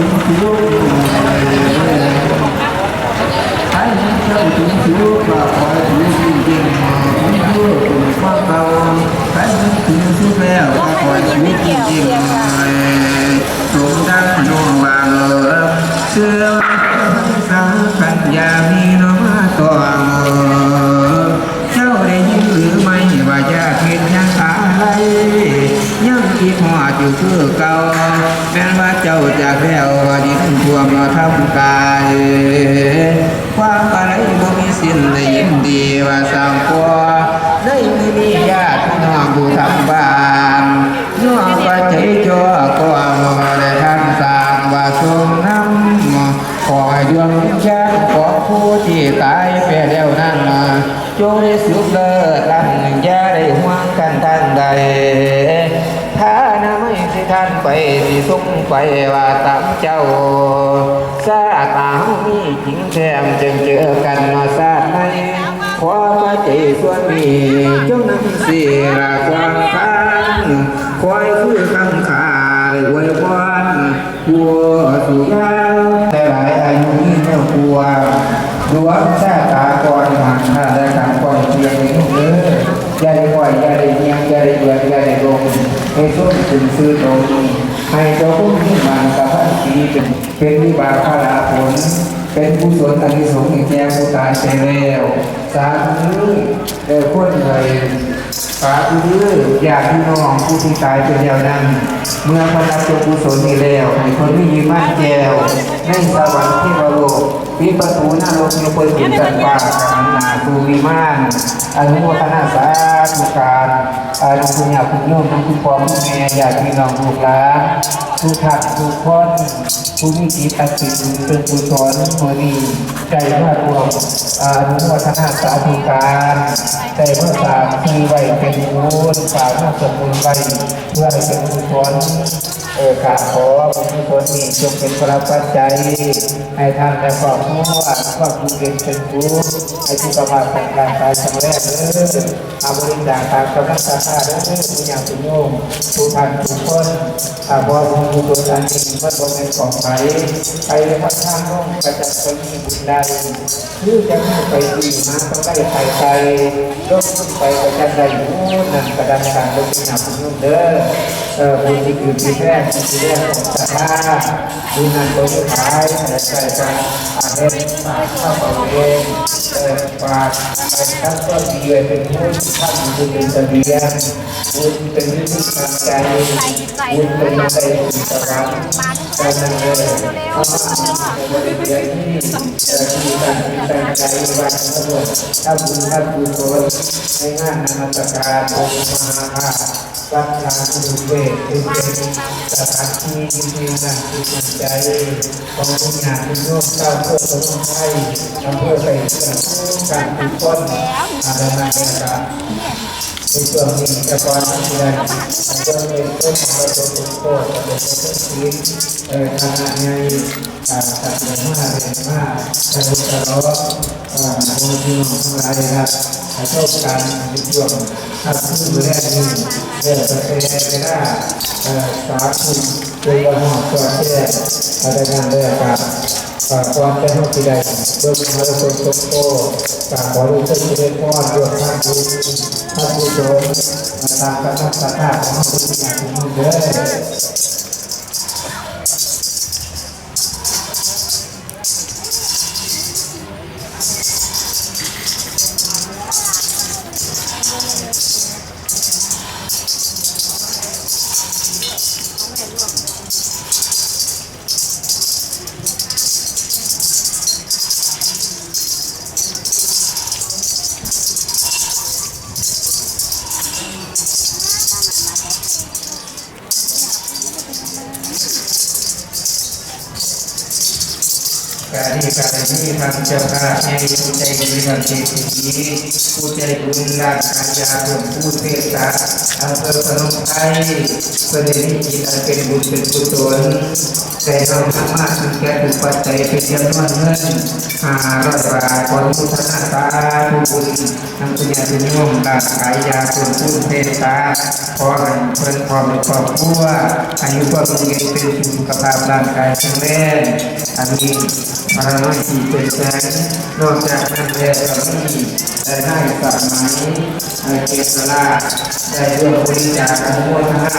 นั้น อยู่คือเก่าแม้นว่าเจ้าจากแล้วว่าดินท่วมมาทำกายความอะไรบ่มีสิ้นได้ยินดีว่าสร้างกัวได้มีมีญาติพี่น้องผู้ทำบ้านย้อนว่าใจจ่อก็บ่ได้ทำสร้างว่าทรงน้ำขอให้ดวงวิญญาณของผู้ที่ตายไปแล้วนั้นจงได้สุขเลิศลันอย่า ไปสิสุขไปว่าตามเจ้าซาตาเฮามีจริงแท้จึงเจอกันนาะซาในขอพระใจส่วนนี้จงนำเสียความคันคอยคือคำขาดไว้พรบัวสุยาวแต่หลายอายุนี้แนวกลัวดวงชาตาก่อนหันข้าได้ทำก่อนเพียงนี้เด้อ อย่าได้ปล่อยอย่าได้เงียบอย่าได้เบื่ออย่าได้ลงให้ส้มถึงซื้อตรงนี้ให้เจ้าพุ่มที่มันกับพันปีเป็นเป็นวิบากพระลาผล เป็นผู้สนอันที่สงแก่ผู้ตายไปแล้วสาธุเด้อคนเลยสาธุเด้อญาติพี่น้องผู้ที่ตายไปแล้วนั้น เมื่อพระรับเจ้ากุศลนี้แล้วให้คนที่ยืนมั่นแก้วในสวรรค์ที่วโลก มีประตูหน้าโลกมีคนเห็นกันวาขันนาภูมิมานอนุโมทนาสาธุการอานุคุณยาคุณโยมทุกพ่อทุกแม่ญาติน้องลูกหลานทุกท่านทุกคนผู้มีจิตตัดสินเป็นกุศลเมื่อนี้ใจพระรวมอานุโมทนาสาธุการใจพระสามที่ไว้เป็นบุญฝามาสมบูรณ์ไว้เพื่อให้เป็นกุศลเออกาขอบุญกุศลนี้จงเป็นพระปัจจัยให้ท่านและครอบครัวครอบครัวเป็นเป็นผู้ให้สุขภาพแข็งแรงกายแข็งแรงเด้ออาบริจาคตามกำลังศรัทธาเด้อผู้ยากผู้โยมทุกท่านทุกคนอาบบุญกุศลอันนี้มันบ่เป็นของใครใครในพัฒนาโลกก็จะเป็นบุญได้คือจะไม่ไปดีมาต้องได้ไปไกลต้องไปก็จะได้บุญนั่นกระดันการลงที่หนักผู้โยมเด้อเออบุญที่คือที่แรกที่แรกของศรัทธาบุญนั้นตัวสุดท้ายแต่ใจกันอาเมนฝากเข้าเป่าเองเออฝากไปทั้าวเดือนเป็นผู้ที่ท่านบุญเป็นเสบียงบุญเป็นวิธีทางใจบุญเป็นใจบุญสวรรค์ การนั่งเลยเอามาบริเวณที่เอ่อที่ตั้งที่ตั้งใจวันทั้งหมดถ้าบุญถ้าบุญโสนในงานนมัสการองค์มหาภาควัดลานสุเวศเป็นสถานที่ที่นั่งที่สนใจของคุณงานคุณโยมเจ้าเพื่อสมุนไพรอำเภอไปเพื่อการทุกคนอาดานาเนกรในช่วงนี้จะก่อนที่ได้จะเป็นต้นประตูตุโตเส้นทีเออทางในอ่าตัดเงินมาเรียนมาจะรู้ตลอดอ่าโมทีน้องทั้งหลายนะครับให้โชคกันในช่วงถ้าขึ้นแรกนี่เออจะเป็นไปได้เอ่อสาธุเป็นละหอดตัวแก่อะไรนั่นเลยครับฝากความเป็นห้องที่ใดเบื้องมหาสมสมโตกราบขอรู้สึกเรียนพ่อด้วยท่านผู้ท่านผู้ชมมาตามกำลังศรัทธาของห้องทุกอย่างทุกห้องเด้อ การที่การที่ทำเจ้าข้าให้ผู้ใจดีทำเศรษฐีผู้ใจบุญรักการยาเพื่อผู้เทศตาอำเภอพนมไพรเพื่อได้จิตอันเป็นบุญเป็นกุศลแต่เราสามารถถึงแก่ถูกปัจจัยเป็นจำนวนเงินหาร้อยบาทขอทุกท่านสาธุบุญทำปัญญาเป็นย่อมร่างกายยาเพื่อผู้เทศตาขอให้เพิ่นพร้อมในครอบครัวอายุความยืนเป็นสุขภาพร่างกายแข็งแรงอันนี้พระน้อยสี่เป็นแสนนอกจากนั้นแล้วก็มีได้ได้สมัยในเกษราได้ร่วมบริจาคอนุโมทนา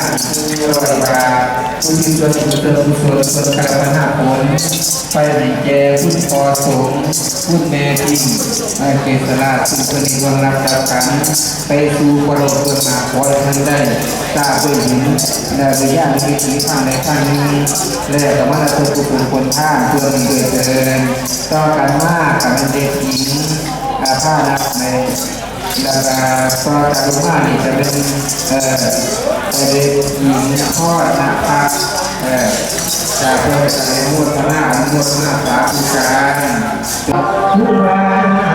อีกร้อยบาทผู้ที่ช่วยผู้เติมส่วนส่วนการพัฒนาผลไปในแก่ผู้พอสงฆ์ผู้แม่ดินในเกษราซึ่งเป็นวันรับจากกันไปสู่บรมเบื้องหน้าขอให้ท่านได้ทราบด้วยหินและระยะวิถีทางในทางนี้และสมณฑลกุศลคนท่าเพื่อมีเกิดเจริญต่อกันมากกับมันเด็กหญิงอาภานับในดาราต่อจากลงมานี่จะเป็นเอ่อเด็กหญิงทอดนะครับเอ่อจากเพื่อนจากในมุทนามุทนาสาธุการทุกวัน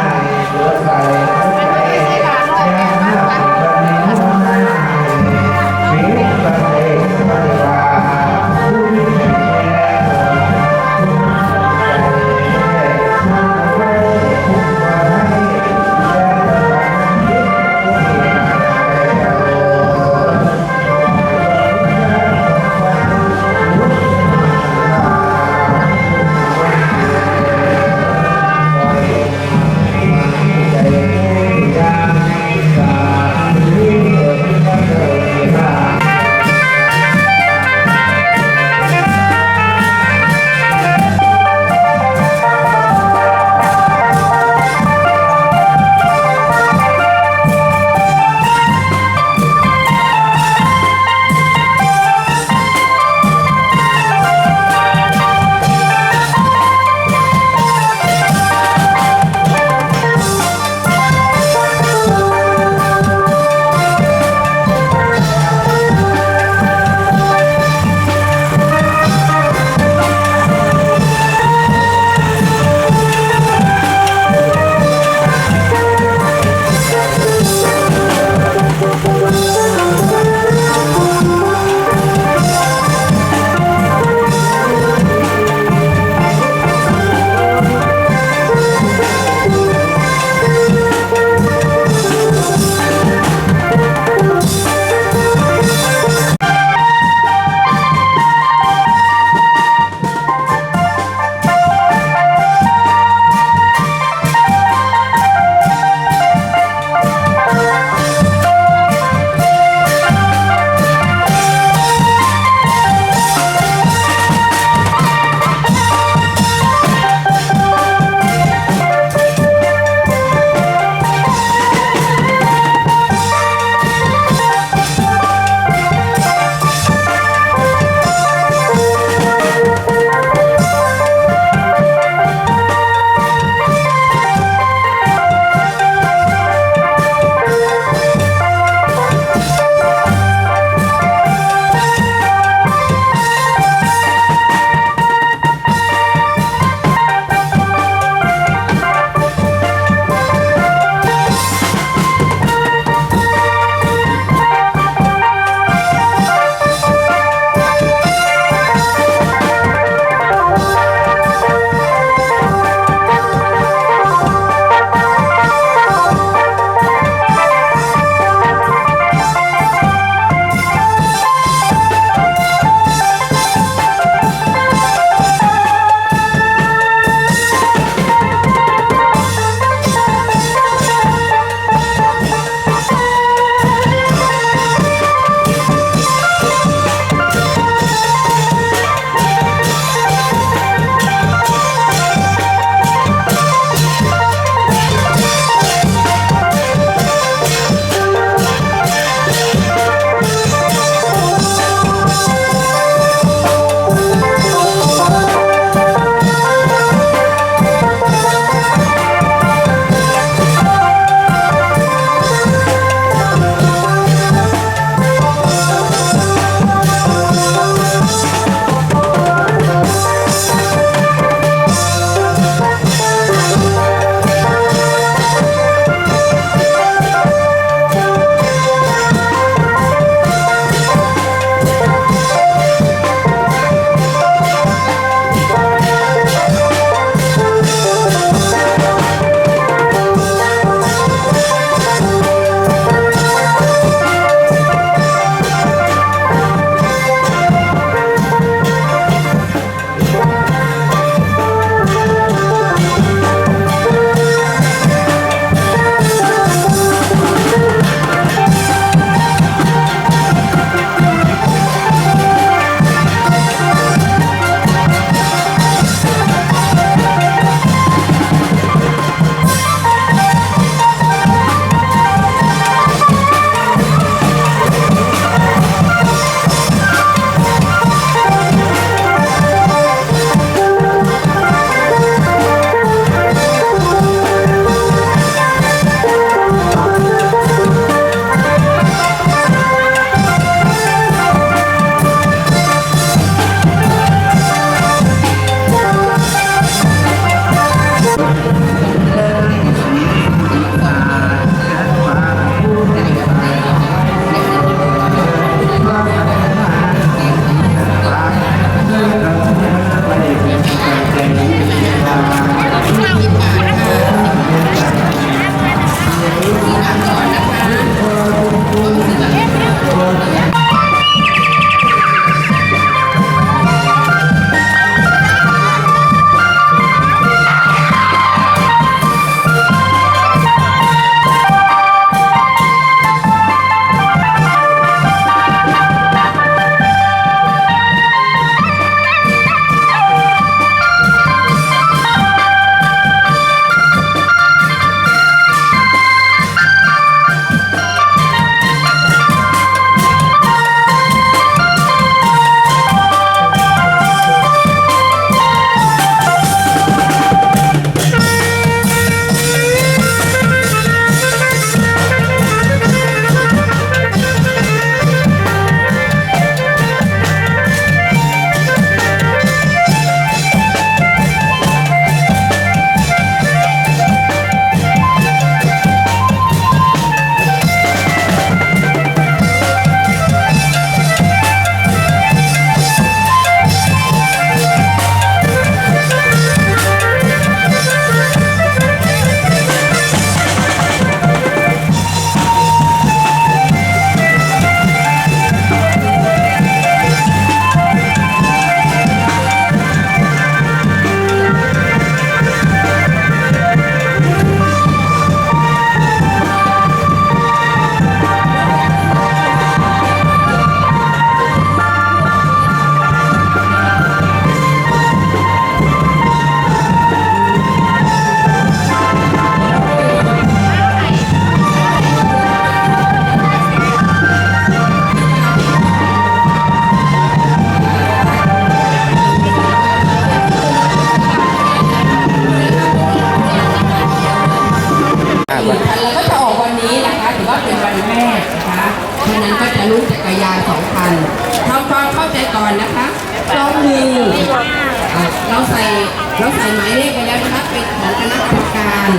เราใส่หมายเลขไปแล้วนะคะเป็นของคณะกรรมการ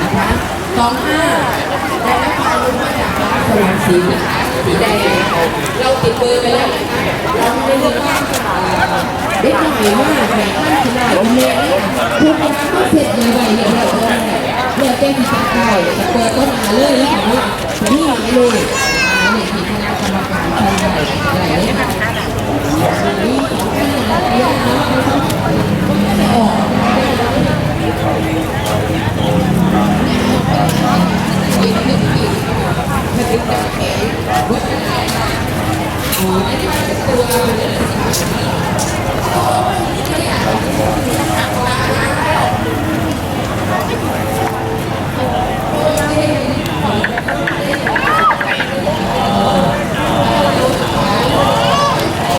นะคะซองห้าได้รับความรู้มาจากร้านสว่างสีนะคะสีแดงเราติดเบอร์ไปแล้วนะคะเราไม่ได้เลือกว่าเด็กหน่อยว่าแข่งขันขนาดนี้ทุกอย่างก็เสร็จเลยไปเนี่ยเราเออเลือกเจ้าที่จัดได้เปิดต้นหาเลยแล้วของเรานี่หมายเลขหมายเลขที่คณะกรรมการทำได้อะไรเนี่ยเ